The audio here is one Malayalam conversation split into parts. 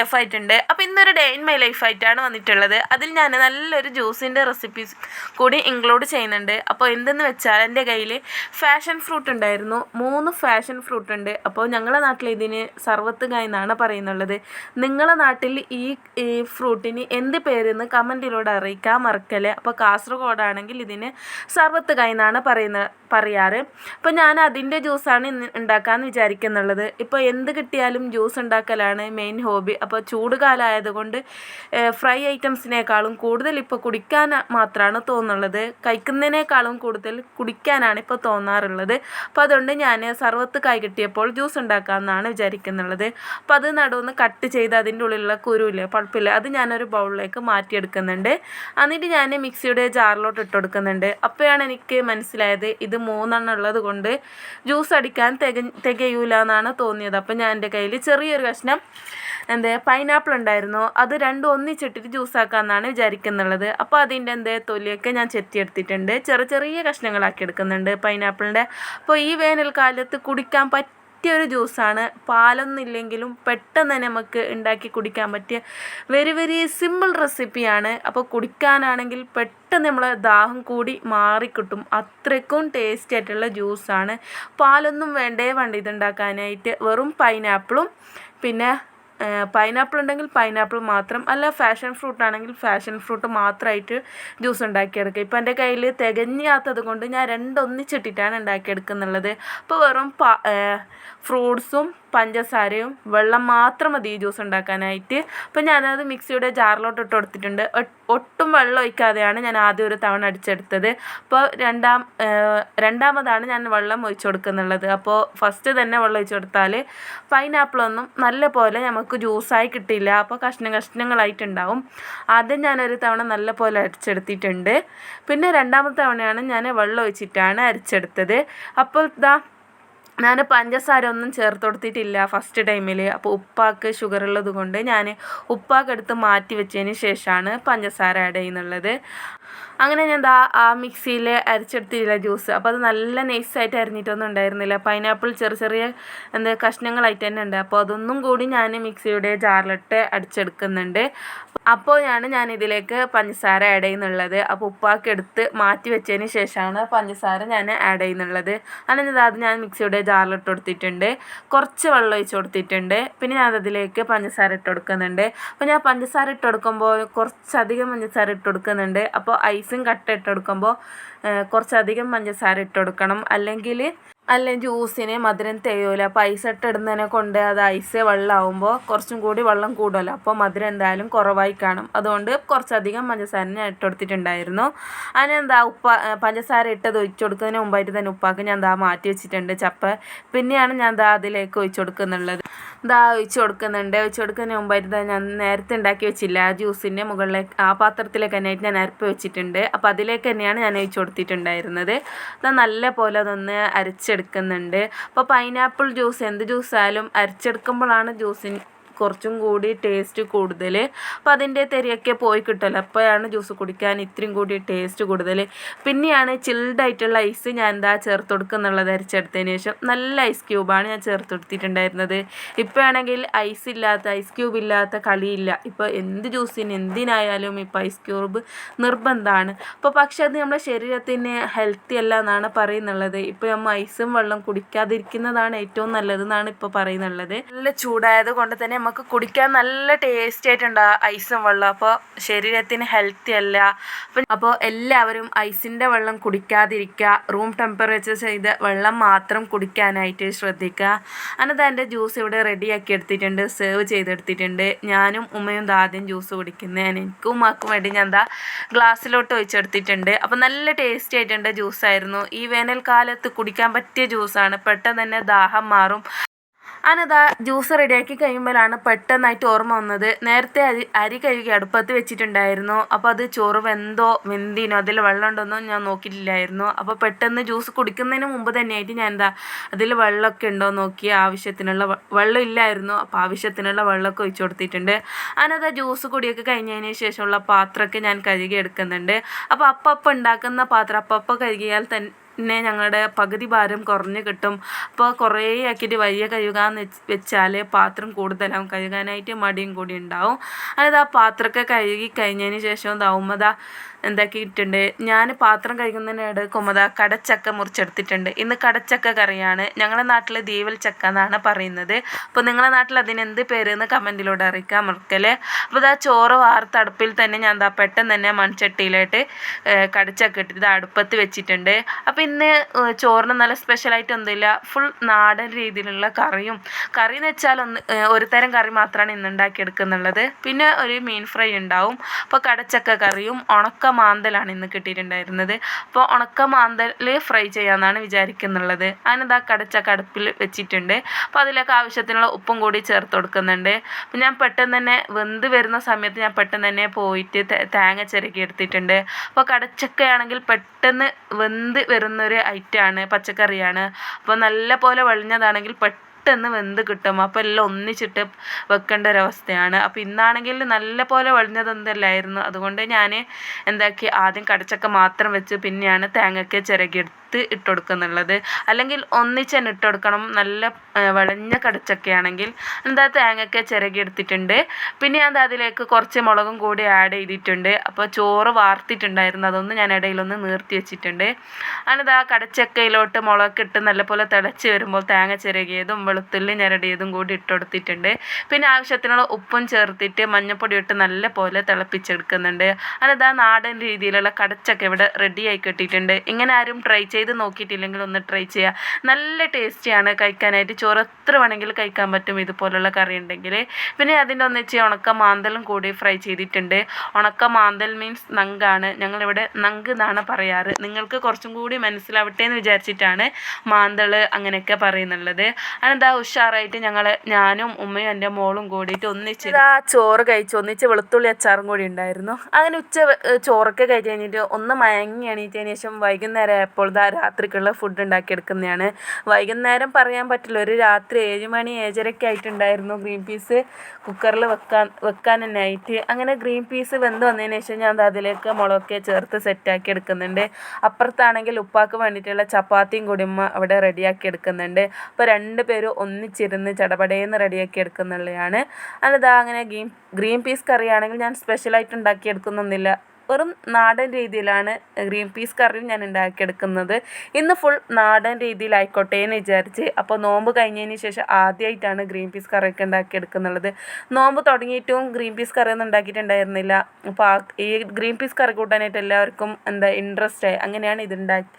സേഫ് ആയിട്ടുണ്ട് അപ്പോൾ ഇന്നൊരു ഡേ ഇൻ മൈ ലൈഫ് ആയിട്ടാണ് വന്നിട്ടുള്ളത്. അതിൽ ഞാൻ നല്ലൊരു ജ്യൂസിന്റെ റെസിപ്പീസ് കൂടി ഇൻക്ലൂഡ് ചെയ്യുന്നുണ്ട്. അപ്പോൾ എന്തെന്ന് വെച്ചാൽ എന്റെ കയ്യിൽ ഫാഷൻ ഫ്രൂട്ട് ഉണ്ടായിരുന്നു. മൂന്ന് ഫാഷൻ ഫ്രൂട്ട് ഉണ്ട്. അപ്പോൾ ഞങ്ങളുടെ നാട്ടിൽ ഇതിന് സർവത്തുക എന്നാണ് പറയുന്നുള്ളത്. നിങ്ങളുടെ നാട്ടിൽ ഈ ഫ്രൂട്ടിന് എന്ത് പേരെന്ന് കമന്റിലൂടെ അറിയിക്കാൻ മറക്കല്ലേ. അപ്പോൾ കാസർഗോഡാണെങ്കിൽ ഇതിന് സർവത്തുക എന്നാണ് പറയുന്ന പറയാറ്. അപ്പോൾ ഞാൻ അതിന്റെ ജ്യൂസാണ് ഇന്ന് ഉണ്ടാക്കാമെന്ന് വിചാരിക്കുന്നുള്ളത്. ഇപ്പോൾ എന്ത് കിട്ടിയാലും ജ്യൂസ് ഉണ്ടാക്കലാണ് മെയിൻ ഹോബി അപ്പോൾ ചൂട് കാലമായതുകൊണ്ട് ഫ്രൈ ഐറ്റംസിനേക്കാളും കൂടുതൽ ഇപ്പോൾ കുടിക്കാൻ മാത്രമാണ് തോന്നുള്ളത് കഴിക്കുന്നതിനേക്കാളും കൂടുതൽ കുടിക്കാനാണ് ഇപ്പോൾ തോന്നാറുള്ളത്. അപ്പോൾ അതുകൊണ്ട് ഞാൻ സർവത്ത് കായ് കിട്ടിയപ്പോൾ ജ്യൂസ് ഉണ്ടാക്കാമെന്നാണ് വിചാരിക്കുന്നുള്ളത്. അപ്പോൾ അത് നടുവൊന്ന് കട്ട് ചെയ്ത് അതിന്റെ ഉള്ളിലുള്ള കുരുവില്ലേ പൾപ്പില്ലേ അത് ഞാനൊരു ബൗളിലേക്ക് മാറ്റിയെടുക്കുന്നുണ്ട്. എന്നിട്ട് ഞാൻ മിക്സിയുടെ ജാറിലോട്ട് ഇട്ട് കൊടുക്കുന്നുണ്ട് അപ്പോഴാണ് എനിക്ക് മനസ്സിലായത് ഇത് മൂന്നെണ്ണം ഉള്ളത് കൊണ്ട് ജ്യൂസ് അടിക്കാൻ തിക തികയൂല എന്നാണ് തോന്നിയത്. അപ്പം ഞാൻ എന്റെ കയ്യിൽ ചെറിയൊരു കഷ്ണം എന്താ പൈനാപ്പിൾ ഉണ്ടായിരുന്നു. അത് രണ്ടും ഒന്നിച്ചിട്ടിട്ട് ജ്യൂസ് ആക്കാമെന്നാണ് വിചാരിക്കുന്നുള്ളത്. അപ്പോൾ അതിന്റെ എന്ത് തൊലിയൊക്കെ ഞാൻ ചെത്തിയെടുത്തിട്ടുണ്ട്. ചെറിയ ചെറിയ കഷ്ണങ്ങളാക്കി എടുക്കുന്നുണ്ട് പൈനാപ്പിളിന്റെ അപ്പോൾ ഈ വേനൽക്കാലത്ത് കുടിക്കാൻ പറ്റിയ പറ്റിയൊരു ജ്യൂസാണ് പാലൊന്നും ഇല്ലെങ്കിലും പെട്ടെന്ന് തന്നെ നമുക്ക് ഉണ്ടാക്കി കുടിക്കാൻ പറ്റിയ വെരി വെരി സിമ്പിൾ റെസിപ്പിയാണ് അപ്പോൾ കുടിക്കാനാണെങ്കിൽ പെട്ടെന്ന് നമ്മൾ ദാഹം കൂടി മാറിക്കിട്ടും. അത്രയ്ക്കും ടേസ്റ്റി ആയിട്ടുള്ള ജ്യൂസാണ് പാലൊന്നും വേണ്ടേ വേണ്ട ഇതുണ്ടാക്കാനായിട്ട്. വെറും പൈനാപ്പിളും പിന്നെ പൈനാപ്പിൾ ഉണ്ടെങ്കിൽ പൈനാപ്പിൾ മാത്രം. അല്ല ഫാഷൻ ഫ്രൂട്ട് ആണെങ്കിൽ ഫാഷൻ ഫ്രൂട്ട് മാത്രമായിട്ട് ജ്യൂസ് ഉണ്ടാക്കിയെടുക്കുക. ഇപ്പം എന്റെ കയ്യിൽ തികഞ്ഞാത്തത് കൊണ്ട് ഞാൻ രണ്ടൊന്നിച്ചിട്ടിട്ടാണ് ഉണ്ടാക്കിയെടുക്കുന്നുള്ളത്. അപ്പോൾ വെറും ഫ്രൂട്ട്സും പഞ്ചസാരയും വെള്ളം മാത്രം മതി ജ്യൂസ് ഉണ്ടാക്കാനായിട്ട്. അപ്പോൾ ഞാനത് മിക്സിയുടെ ജാറിലോട്ട് ഇട്ട് കൊടുത്തിട്ടുണ്ട്. ഒട്ടും വെള്ളം ഒഴിക്കാതെയാണ് ഞാൻ ആദ്യം ഒരു തവണ അടിച്ചെടുത്തത്. അപ്പോൾ രണ്ടാം രണ്ടാമതാണ് ഞാൻ വെള്ളം ഒഴിച്ചു കൊടുക്കുന്നുള്ളത്. അപ്പോൾ ഫസ്റ്റ് തന്നെ വെള്ളം ഒഴിച്ചു കൊടുത്താൽ പൈനാപ്പിളൊന്നും നല്ല പോലെ നമുക്ക് ജ്യൂസായി കിട്ടില്ല അപ്പോൾ കഷ്ണം കഷ്ണങ്ങളായിട്ടുണ്ടാവും. ആദ്യം ഞാനൊരു തവണ നല്ല പോലെ അരിച്ചെടുത്തിട്ടുണ്ട് പിന്നെ രണ്ടാമത്തെ തവണയാണ് ഞാൻ വെള്ളം ഒഴിച്ചിട്ടാണ് അരിച്ചെടുത്തത്. അപ്പോൾ ഇതാ ഞാൻ പഞ്ചസാര ഒന്നും ചേർത്ത് കൊടുത്തിട്ടില്ല ഫസ്റ്റ് ടൈമിൽ അപ്പോൾ ഉപ്പാക്ക് ഷുഗർ ഉള്ളത് കൊണ്ട് ഞാൻ ഉപ്പാക്ക് എടുത്ത് മാറ്റി വെച്ചതിന് ശേഷമാണ് പഞ്ചസാര ആഡ് ചെയ്യുന്നുള്ളത്. അങ്ങനെ ഞാൻ ദാ ആ മിക്സിയിൽ അരച്ചെടുത്തില്ല ജ്യൂസ്. അപ്പോൾ അത് നല്ല നൈസായിട്ട് അരിഞ്ഞിട്ടൊന്നും ഉണ്ടായിരുന്നില്ല. പൈനാപ്പിൾ ചെറിയ ചെറിയ എന്താ കഷ്ണങ്ങളായിട്ട് തന്നെ ഉണ്ട്. അപ്പോൾ അതൊന്നും കൂടി ഞാൻ മിക്സിയുടെ ജാറിലിട്ട് അടിച്ചെടുക്കുന്നുണ്ട്. അപ്പോഴാണ് ഞാൻ ഇതിലേക്ക് പഞ്ചസാര ആഡ് ചെയ്യുന്നുള്ളത്. അപ്പോൾ ഉപ്പാക്ക് എടുത്ത് മാറ്റി വെച്ചതിന് ശേഷമാണ് പഞ്ചസാര ഞാൻ ആഡ് ചെയ്യുന്നുള്ളത്. അങ്ങനെ അത് ഞാൻ മിക്സിയുടെ ജാറിലിട്ട് കൊടുത്തിട്ടുണ്ട്. കുറച്ച് വെള്ളം ഒഴിച്ച് കൊടുത്തിട്ടുണ്ട്. പിന്നെ ഞാൻ അതിലേക്ക് പഞ്ചസാര ഇട്ട് കൊടുക്കുന്നുണ്ട്. അപ്പോൾ ഞാൻ പഞ്ചസാര ഇട്ട് കൊടുക്കുമ്പോൾ കുറച്ചധികം പഞ്ചസാര ഇട്ട് കൊടുക്കുന്നുണ്ട്. അപ്പോൾ ഐസും കട്ട ഇട്ട് കുറച്ചധികം പഞ്ചസാര ഇട്ട് കൊടുക്കണം അല്ലെങ്കിൽ അല്ലെങ്കിൽ ജ്യൂസിന് മധുരം തികയൂല. അപ്പോൾ ഐസ് ഇട്ട് ഇടുന്നതിനെ കൊണ്ട് അത് ഐസ് വെള്ളമാകുമ്പോൾ കുറച്ചും കൂടി വെള്ളം കൂടുമല്ലോ അപ്പോൾ മധുരം എന്തായാലും കുറവായി കാണും. അതുകൊണ്ട് കുറച്ചധികം പഞ്ചസാര ഞാൻ ഇട്ട് കൊടുത്തിട്ടുണ്ടായിരുന്നു അതിനെന്താ ഉപ്പ പഞ്ചസാര ഇട്ടത് ഒഴിച്ചു കൊടുക്കുന്നതിന് മുമ്പായിട്ട് തന്നെ ഉപ്പാക്ക് ഞാൻ ദാ മാറ്റി വെച്ചിട്ടുണ്ട്. ചപ്പ പിന്നെയാണ് ഞാൻ ദാ അതിലേക്ക് ഒഴിച്ചു കൊടുക്കുന്നുള്ളത് ദാ ഒഴിച്ചു കൊടുക്കുന്നുണ്ട് ഒഴിച്ചു കൊടുക്കുന്നതിന് മുമ്പായിട്ട് തന്നെ ഞാൻ നേരത്തെ ഉണ്ടാക്കി വെച്ചില്ല. ആ ജ്യൂസിന്റെ മുകളിലേക്ക് ആ പാത്രത്തിലേക്ക് തന്നെയായിട്ട് ഞാൻ അരപ്പ് വെച്ചിട്ടുണ്ട്. അപ്പോൾ അതിലേക്ക് തന്നെയാണ് ഞാൻ ഒഴിച്ചു കൊടുത്തിട്ടുണ്ടായിരുന്നത്. അത് നല്ല പോലെ അതൊന്ന് അരച്ചെടുക്കുന്നുണ്ട്. അപ്പോൾ പൈനാപ്പിൾ ജ്യൂസ് എന്ത് ജ്യൂസായാലും അരച്ചെടുക്കുമ്പോഴാണ് ജ്യൂസിന് കുറച്ചും കൂടി ടേസ്റ്റ് കൂടുതൽ. അപ്പോൾ അതിന്റെ തെരയൊക്കെ പോയി കിട്ടുമല്ലോ അപ്പോഴാണ് ജ്യൂസ് കുടിക്കാൻ ഇത്രയും കൂടി ടേസ്റ്റ് കൂടുതൽ പിന്നെയാണ് ചിൽഡ് ആയിട്ടുള്ള ഐസ് ഞാൻ എന്താ ചേർത്ത് കൊടുക്കുന്നുള്ളത് അരിച്ചെടുത്തതിന് ശേഷം. നല്ല ഐസ് ക്യൂബാണ് ഞാൻ ചേർത്ത് കൊടുത്തിട്ടുണ്ടായിരുന്നത് ഇപ്പോഴാണെങ്കിൽ ഐസ് ഇല്ലാത്ത ഐസ് ക്യൂബ് ഇല്ലാത്ത കളിയില്ല. ഇപ്പോൾ എന്ത് ജ്യൂസിന് എന്തിനായാലും ഇപ്പോൾ ഐസ് ക്യൂബ് നിർബന്ധമാണ്. അപ്പോൾ പക്ഷേ അത് നമ്മുടെ ശരീരത്തിന് ഹെൽത്തി അല്ല എന്നാണ് പറയുന്നുള്ളത്. ഇപ്പോൾ നമ്മൾ ഐസും വെള്ളം കുടിക്കാതിരിക്കുന്നതാണ് ഏറ്റവും നല്ലതെന്നാണ് ഇപ്പോൾ പറയുന്നുള്ളത്. നല്ല ചൂടായത് കൊണ്ട് തന്നെ നമുക്ക് കുടിക്കാൻ നല്ല ടേസ്റ്റ് ആയിട്ടുണ്ട് ഐസും വെള്ളം. അപ്പോൾ ശരീരത്തിന് ഹെൽത്തി അല്ല. അപ്പം അപ്പോൾ എല്ലാവരും ഐസിന്റെ വെള്ളം കുടിക്കാതിരിക്കുക. റൂം ടെമ്പറേച്ചർ ചെയ്ത് വെള്ളം മാത്രം കുടിക്കാനായിട്ട് ശ്രദ്ധിക്കുക. അന്നത്തെ എന്റെ ജ്യൂസ് ഇവിടെ റെഡിയാക്കി എടുത്തിട്ടുണ്ട്. സെർവ് ചെയ്തെടുത്തിട്ടുണ്ട്. ഞാനും ഉമ്മയും ദാദ്യം ജ്യൂസ് കുടിക്കുന്നത് എനിക്കും ഉമ്മാക്കും വേണ്ടി ഞാൻ എന്താ ഗ്ലാസ്സിലോട്ട് ഒഴിച്ചെടുത്തിട്ടുണ്ട്. അപ്പോൾ നല്ല ടേസ്റ്റി ആയിട്ടുണ്ട് ജ്യൂസായിരുന്നു ഈ വേനൽക്കാലത്ത് കുടിക്കാൻ പറ്റിയ ജ്യൂസാണ് പെട്ടെന്ന് തന്നെ ദാഹം മാറും. അനതാ ജ്യൂസ് റെഡിയാക്കി കഴിയുമ്പോഴാണ് പെട്ടെന്നായിട്ട് ഓർമ്മ വന്നത്. നേരത്തെ അരി അരി കഴുകി അടുപ്പത്ത് വെച്ചിട്ടുണ്ടായിരുന്നു. അപ്പോൾ അത് ചോറ് വെന്തോ വെന്തിനോ അതിൽ വെള്ളം ഉണ്ടോന്നോ ഞാൻ നോക്കിയിട്ടില്ലായിരുന്നു. അപ്പോൾ പെട്ടെന്ന് ജ്യൂസ് കുടിക്കുന്നതിന് മുമ്പ് തന്നെയായിട്ട് ഞാൻ എന്താ അതിൽ വെള്ളമൊക്കെ ഉണ്ടോ നോക്കി ആവശ്യത്തിനുള്ള വെള്ളം ഇല്ലായിരുന്നു. അപ്പോൾ ആവശ്യത്തിനുള്ള വെള്ളമൊക്കെ ഒഴിച്ചു കൊടുത്തിട്ടുണ്ട്. അനതാ ജ്യൂസ് കുടിയൊക്കെ കഴിഞ്ഞതിന് ശേഷമുള്ള പാത്രമൊക്കെ ഞാൻ കഴുകി എടുക്കുന്നുണ്ട്. അപ്പോൾ അപ്പപ്പം ഉണ്ടാക്കുന്ന പാത്രം അപ്പപ്പം കഴുകിയാൽ തന്നെ പിന്നെ ഞങ്ങളുടെ പകുതി ഭാരം കുറഞ്ഞു കിട്ടും. അപ്പോൾ കുറേ ആക്കിയിട്ട് വലിയ കഴുകാന്ന് വെച്ചാൽ പാത്രം കൂടുതലാവും. കഴുകാനായിട്ട് മടിയും കൂടി ഉണ്ടാവും. അതായത് ആ പാത്രമൊക്കെ കഴുകി കഴിഞ്ഞതിന് ശേഷം ദൗമത എന്താക്കിയിട്ടുണ്ട്. ഞാൻ പാത്രം കഴുകുന്നതിനിടെ കുമത കടച്ചക്ക മുറിച്ചെടുത്തിട്ടുണ്ട്. ഇന്ന് കടച്ചക്ക കറിയാണ്. ഞങ്ങളുടെ നാട്ടിൽ ദീവൽ ചക്ക എന്നാണ് പറയുന്നത്. അപ്പോൾ നിങ്ങളുടെ നാട്ടിൽ അതിന് എന്ത് പേര് എന്ന് കമന്റിലൂടെ അറിയിക്കാൻ മറക്കല്ലേ? അപ്പോൾ ഇതാ ചോറ് വാർത്തടുപ്പിൽ തന്നെ ഞാൻ എന്താ പെട്ടെന്ന് തന്നെ മൺചട്ടിയിലായിട്ട് കടച്ചക്ക ഇട്ടിട്ട് അടുപ്പത്ത് വെച്ചിട്ടുണ്ട്. അപ്പോൾ ഏഹ്, ചോറിന് നല്ല സ്പെഷ്യലായിട്ട് ഒന്നുമില്ല ഫുൾ നാടൻ രീതിയിലുള്ള കറിയും. കറി എന്ന് വെച്ചാൽ ഒന്ന് ഒരു തരം കറി മാത്രമാണ് ഇന്ന് ഉണ്ടാക്കിയെടുക്കുന്നുള്ളത് പിന്നെ ഒരു മീൻ ഫ്രൈ ഉണ്ടാവും അപ്പോൾ കടച്ചക്ക കറിയും ഉണക്ക മാന്തലാണ് ഇന്ന് കിട്ടിയിട്ടുണ്ടായിരുന്നത്. അപ്പോൾ ഉണക്ക മാന്തൽ ഫ്രൈ ചെയ്യാമെന്നാണ് വിചാരിക്കുന്നുള്ളത്. അതിനിതാ കടച്ചക്ക അടുപ്പിൽ വെച്ചിട്ടുണ്ട്. അപ്പോൾ അതിലേക്ക് ആവശ്യത്തിനുള്ള ഉപ്പും കൂടി ചേർത്ത് കൊടുക്കുന്നുണ്ട്. അപ്പോൾ ഞാൻ പെട്ടെന്ന് തന്നെ വെന്ത് വരുന്ന സമയത്ത് ഞാൻ പെട്ടെന്ന് തന്നെ പോയിട്ട് തേങ്ങ ചിരകി എടുത്തിട്ടുണ്ട്. അപ്പോൾ കടച്ചക്കയാണെങ്കിൽ പെട്ടെന്ന് വെന്ത് വരുന്നൊരു ഐറ്റമാണ് പച്ചക്കറിയാണ്. അപ്പോൾ നല്ല പോലെ വെളിഞ്ഞതാണെങ്കിൽ പെട്ടെന്ന് വെന്ത് കിട്ടും. അപ്പോൾ എല്ലാം ഒന്നിച്ചിട്ട് വെക്കേണ്ട ഒരവസ്ഥയാണ് അപ്പോൾ ഇന്നാണെങ്കിൽ നല്ല പോലെ വെളിഞ്ഞതൊന്നല്ലായിരുന്നു അതുകൊണ്ട് ഞാൻ എന്താക്കി ആദ്യം കടച്ചക്ക മാത്രം വെച്ച്. പിന്നെയാണ് തേങ്ങയ്ക്ക് ചിരകിയെടുത്ത് ഇട്ട് കൊടുക്കുന്നുള്ളത് അല്ലെങ്കിൽ ഒന്നിച്ച് തന്നെ ഇട്ട് കൊടുക്കണം നല്ല വളഞ്ഞ വിളഞ്ഞ കടച്ചക്കയാണെങ്കിൽ എന്താ തേങ്ങയൊക്കെ ചിരകി എടുത്തിട്ടുണ്ട് പിന്നെ ഞാൻ അതിലേക്ക് കുറച്ച് മുളകും കൂടി ആഡ് ചെയ്തിട്ടുണ്ട്. അപ്പോൾ ചോറ് വാർത്തിട്ടുണ്ടായിരുന്നു. അതൊന്ന് ഞാൻ ഇടയിലൊന്ന് നിർത്തി വെച്ചിട്ടുണ്ട്. അതിനിതാ കടച്ചക്കയിലോട്ട് മുളക് ഇട്ട് നല്ലപോലെ തിളച്ച് വരുമ്പോൾ തേങ്ങ ചിരകിയതും വെളുത്തുള്ളി ഞരടിയതും കൂടി ഇട്ട് കൊടുത്തിട്ടുണ്ട് പിന്നെ ആവശ്യത്തിനുള്ള ഉപ്പും ചേർത്തിട്ട് മഞ്ഞൾപ്പൊടി ഇട്ട് നല്ല പോലെ തിളപ്പിച്ചെടുക്കുന്നുണ്ട് ആ നാടൻ രീതിയിലുള്ള കടച്ചക്ക ഇവിടെ റെഡിയായി കിട്ടിയിട്ടുണ്ട്. ഇങ്ങനെ ആരും ട്രൈ ചെയ്ത് നോക്കിയിട്ടില്ലെങ്കിൽ ഒന്ന് ട്രൈ ചെയ്യുക നല്ല ടേസ്റ്റിയാണ് കഴിക്കാനായിട്ട്. ചോറ് എത്ര വേണമെങ്കിൽ കഴിക്കാൻ പറ്റും ഇതുപോലുള്ള കറി ഉണ്ടെങ്കിൽ പിന്നെ അതിന്റെ ഒന്നിച്ച് ഉണക്ക മാന്തലും കൂടി ഫ്രൈ ചെയ്തിട്ടുണ്ട്. ഉണക്ക മാന്തൽ മീൻസ് നങ്കാണ്. ഞങ്ങളിവിടെ നങ്ക് എന്നാണ് പറയാറ്. നിങ്ങൾക്ക് കുറച്ചും കൂടി മനസ്സിലാവട്ടെ എന്ന് വിചാരിച്ചിട്ടാണ് മാന്തൾ അങ്ങനെയൊക്കെ പറയുന്നുള്ളത്. അതെന്താ ഉഷാറായിട്ട് ഞങ്ങൾ ഞാനും ഉമ്മയും എന്റെ മോളും കൂടിയിട്ട് ഒന്നിച്ച് ആ ചോറ് കഴിച്ചു. ഒന്നിച്ച് വെളുത്തുള്ളി അച്ചാറും കൂടി ഉണ്ടായിരുന്നു. അങ്ങനെ ഉച്ച ചോറൊക്കെ കഴിച്ച് കഴിഞ്ഞിട്ട് ഒന്ന് മയങ്ങി എണീറ്റതിന് ശേഷം വൈകുന്നേരം എപ്പോൾ രാത്രിക്കുള്ള ഫുഡ് ഉണ്ടാക്കിയെടുക്കുന്നതാണ്. വൈകുന്നേരം പറയാൻ പറ്റില്ല ഒരു രാത്രി ഏഴ് മണി ഏഴരയ്ക്ക് ആയിട്ടുണ്ടായിരുന്നു ഗ്രീൻ പീസ് കുക്കറിൽ വെക്കാൻ വെക്കാൻ തന്നെ ആയിട്ട്. അങ്ങനെ ഗ്രീൻ പീസ് വെന്ത് വന്നതിന് ശേഷം ഞാൻ അതിലേക്ക് മുളകൊക്കെ ചേർത്ത് സെറ്റാക്കി എടുക്കുന്നുണ്ട്. അപ്പുറത്താണെങ്കിൽ ഉപ്പാക്ക് വേണ്ടിയിട്ടുള്ള ചപ്പാത്തിയും കുടിമ അവിടെ റെഡിയാക്കി എടുക്കുന്നുണ്ട്. അപ്പോൾ രണ്ട് പേരും ഒന്നിച്ചിരുന്ന് ചടപടേന്ന് റെഡിയാക്കി എടുക്കുന്നുള്ളതാണ്. അല്ലാതെ അങ്ങനെ ഗ്രീൻ ഗ്രീൻ പീസ് കറിയാണെങ്കിൽ ഞാൻ സ്പെഷ്യലായിട്ട് ഉണ്ടാക്കി എടുക്കുന്നൊന്നുമില്ല. വെറും നാടൻ രീതിയിലാണ് ഗ്രീൻ പീസ് കറിയും ഞാൻ ഉണ്ടാക്കിയെടുക്കുന്നത്. ഇന്ന് ഫുൾ നാടൻ രീതിയിലായിക്കോട്ടെ എന്ന് വിചാരിച്ച് അപ്പോൾ നോമ്പ് കഴിഞ്ഞതിന് ശേഷം ആദ്യമായിട്ടാണ് ഗ്രീൻ പീസ് കറിയൊക്കെ ഉണ്ടാക്കിയെടുക്കുന്നുള്ളത് നോമ്പ് തുടങ്ങിയിട്ടും ഗ്രീൻ പീസ് കറിയൊന്നും ഉണ്ടാക്കിയിട്ടുണ്ടായിരുന്നില്ല. അപ്പോൾ ഈ ഗ്രീൻ പീസ് കറി കൂട്ടാനായിട്ട് എല്ലാവർക്കും എന്താ ഇൻട്രസ്റ്റ് ആയി. അങ്ങനെയാണ് ഇത് ഉണ്ടാക്കി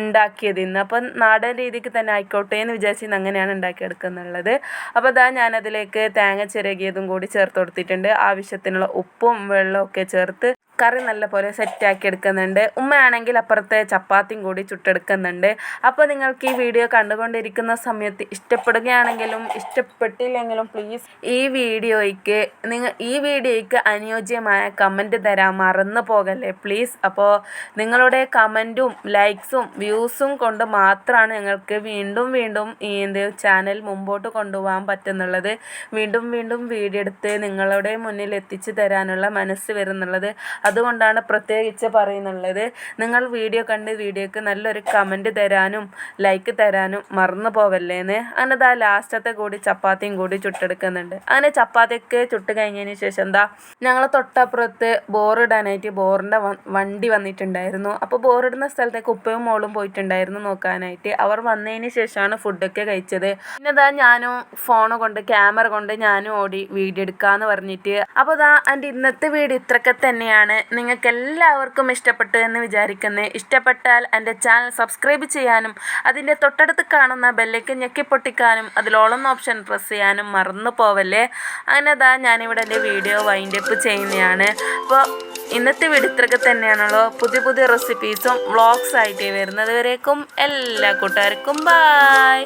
ഉണ്ടാക്കിയത് ഇന്ന്. അപ്പം നാടൻ രീതിക്ക് തന്നെ ആയിക്കോട്ടെ എന്ന് വിചാരിച്ച് ഇന്ന് അങ്ങനെയാണ് ഉണ്ടാക്കിയെടുക്കുന്നുള്ളത് അപ്പോൾ അതാ ഞാനതിലേക്ക് തേങ്ങ ചിരകിയതും കൂടി ചേർത്ത് കൊടുത്തിട്ടുണ്ട്. ആവശ്യത്തിനുള്ള ഉപ്പും വെള്ളമൊക്കെ ചേർത്ത് കറി നല്ലപോലെ സെറ്റാക്കി എടുക്കുന്നുണ്ട്. ഉമ്മയാണെങ്കിൽ അപ്പുറത്തെ ചപ്പാത്തിയും കൂടി ചുട്ടെടുക്കുന്നുണ്ട്. അപ്പോൾ നിങ്ങൾക്ക് ഈ വീഡിയോ കണ്ടുകൊണ്ടിരിക്കുന്ന സമയത്ത് ഇഷ്ടപ്പെടുകയാണെങ്കിലും ഇഷ്ടപ്പെട്ടില്ലെങ്കിലും പ്ലീസ് ഈ വീഡിയോയ്ക്ക് നിങ്ങൾ ഈ വീഡിയോയ്ക്ക് അനുയോജ്യമായ കമന്റ് തരാൻ മറന്നു പോകല്ലേ? പ്ലീസ് അപ്പോൾ നിങ്ങളുടെ കമന്റും ലൈക്സും വ്യൂസും കൊണ്ട് മാത്രമാണ് ഞങ്ങൾക്ക് വീണ്ടും വീണ്ടും ഈ എന്ത് ചാനൽ മുമ്പോട്ട് കൊണ്ടുപോകാൻ പറ്റുന്നുള്ളത്. വീണ്ടും വീണ്ടും വീഡിയോ എടുത്ത് നിങ്ങളുടെ മുന്നിൽ എത്തിച്ചു തരാനുള്ള മനസ്സ് വരുന്നുള്ളത്. അതുകൊണ്ടാണ് പ്രത്യേകിച്ച് പറയുന്നുള്ളത്. നിങ്ങൾ വീഡിയോ കണ്ട് വീഡിയോക്ക് നല്ലൊരു കമന്റ് തരാനും ലൈക്ക് തരാനും മറന്നു പോവല്ലേന്ന്. അങ്ങനത്തെ ആ ലാസ്റ്റത്തെ കൂടി ചപ്പാത്തിയും കൂടി ചുട്ടെടുക്കുന്നുണ്ട്. അങ്ങനെ ചപ്പാത്തിയൊക്കെ ചുട്ട് കഴിഞ്ഞതിന് ശേഷം എന്താ ഞങ്ങൾ തൊട്ടപ്പുറത്ത് ബോറിടാനായിട്ട് ബോറിന്റെ വണ്ടി വന്നിട്ടുണ്ടായിരുന്നു. അപ്പോൾ ബോറിടുന്ന സ്ഥലത്തേക്ക് ഉപ്പയും മോളും പോയിട്ടുണ്ടായിരുന്നു നോക്കാനായിട്ട്. അവർ വന്നതിന് ശേഷമാണ് ഫുഡൊക്കെ കഴിച്ചത്. പിന്നെ ഇതാ ഞാനും ഫോൺ കൊണ്ട് ക്യാമറ കൊണ്ട് ഞാനും ഓടി വീഡിയോ എടുക്കാന്ന് പറഞ്ഞിട്ട്. അപ്പോൾ ഇതാ എന്റെ ഇന്നത്തെ വീട് ഇത്രയൊക്കെ തന്നെയാണ്. നിങ്ങൾക്ക് എല്ലാവർക്കും ഇഷ്ടപ്പെട്ടു എന്ന് വിചാരിക്കുന്നേ. ഇഷ്ടപ്പെട്ടാൽ എന്റെ ചാനൽ സബ്സ്ക്രൈബ് ചെയ്യാനും അതിന്റെ തൊട്ടടുത്ത് കാണുന്ന ബെല്ലേക്ക് ഞെക്കി പൊട്ടിക്കാനും അതിലോളം ഓപ്ഷൻ പ്രസ് ചെയ്യാനും മറന്നു പോവല്ലേ. അങ്ങനെ അതാ ഞാനിവിടെ എന്റെ വീഡിയോ വൈൻഡ് അപ്പ് ചെയ്യുന്നതാണ് അപ്പോൾ ഇന്നത്തെ വീഡിയോ ഇത്രയൊക്കെ തന്നെയാണല്ലോ പുതിയ പുതിയ റെസിപ്പീസും വ്ളോഗ്സ് ആയിട്ട് വരുന്നത് വരേക്കും എല്ലാ കൂട്ടുകാർക്കും. ബായ്